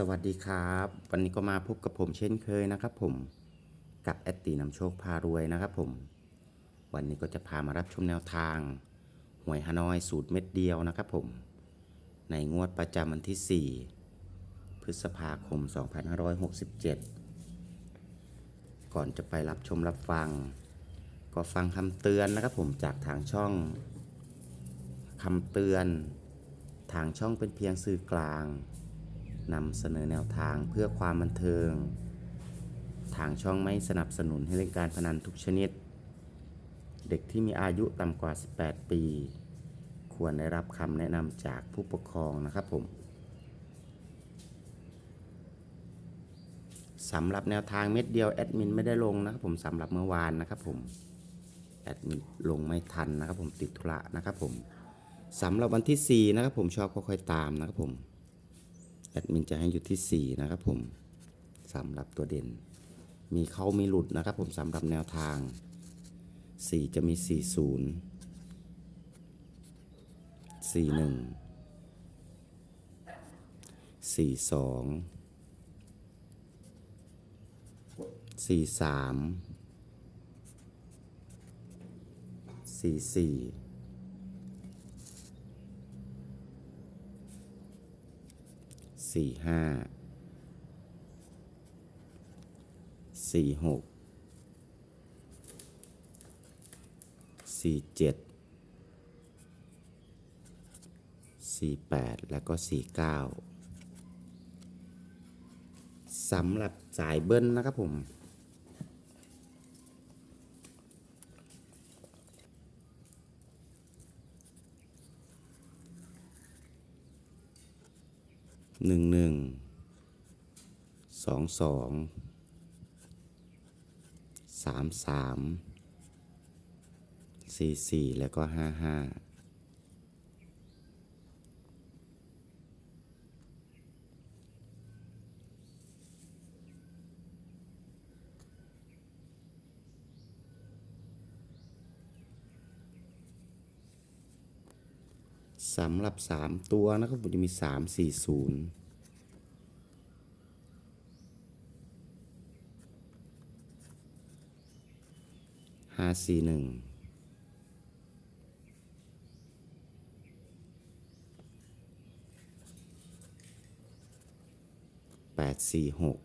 สวัสดีครับ วันนี้ก็มาพบกับผมเช่นเคยนะครับ ผมกับแอตตีนำโชคพารวยนะครับ ผม วันนี้ก็จะพามารับชมแนวทาง หวยฮานอยสูตรเม็ดเดียวนะครับ ผม ในงวดประจำวันที่ 4 พฤษภาคม 2567 ก่อนจะไปรับชมรับฟัง ก็ฟังคำเตือนนะครับ ผมจากทางช่องคำเตือน ทางช่องเป็นเพียงสื่อกลาง นำเสนอแนวทางเพื่อความบันเทิง ทางช่องไม่สนับสนุนให้เล่นการพนันทุกชนิด เด็กที่มีอายุต่ำกว่า 18 ปี ควรได้รับคำแนะนำจากผู้ปกครองนะครับผมสำหรับแนวทางเม็ดเดียวแอดมินไม่ได้ลงนะครับผมสำหรับเมื่อวานนะครับผมแอดมินลงไม่ทันนะครับผมติดธุระนะครับผมสำหรับวันที่ 4 นะครับผมชอบก็ค่อยตามนะครับผม แอดมินจะให้อยู่ที่ 4 นะครับผมสำหรับตัวเด่น มีเข้ามีหลุดนะครับผมสำหรับแนวทาง 4 จะมี 40 41 42 43 44 สี่ห้าสี่หกสี่เจ็ดสี่แปดแล้วก็สี่เก้าสำหรับสายเบิ้ลนะครับผม หนึ่งหนึ่งสองสองสามสามสี่สี่แล้วก็ห้าห้า สำหรับสามตัวนะครับผมจะมีสามสี่ศูนย์ห้าสี่หนึ่งแปดสี่หก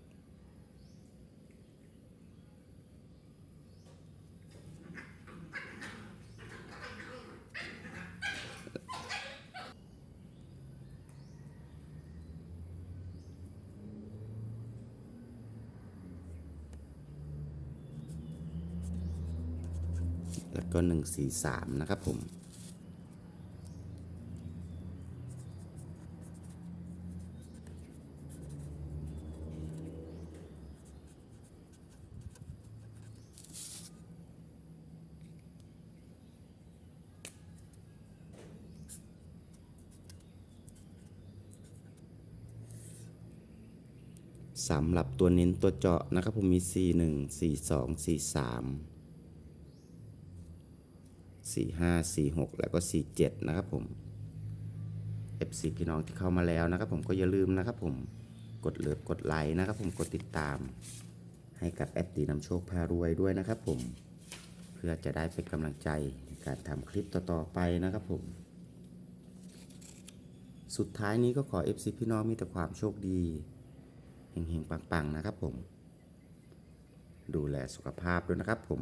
แล้วก็หนึ่งสี่สามนะครับผม สำหรับตัวเน้นตัวเจาะนะครับผมมี 4 1 4 2 4 3 4 5 4 6 แล้วก็ 4 7 นะครับผม FC พี่น้องที่เข้ามาแล้วนะครับผมก็อย่าลืมนะครับผมกดเลิฟกดไลค์นะครับผมกดติดตาม ให้กับแอดตีนำโชคพารวยด้วยนะครับผมเพื่อจะได้เป็นกำลังใจในการทำคลิปต่อๆไปนะครับผม สุดท้ายนี้ก็ขอ FC พี่น้องมีแต่ความโชคดีเฮงๆปังๆนะครับผม ดูแลสุขภาพด้วยนะครับผม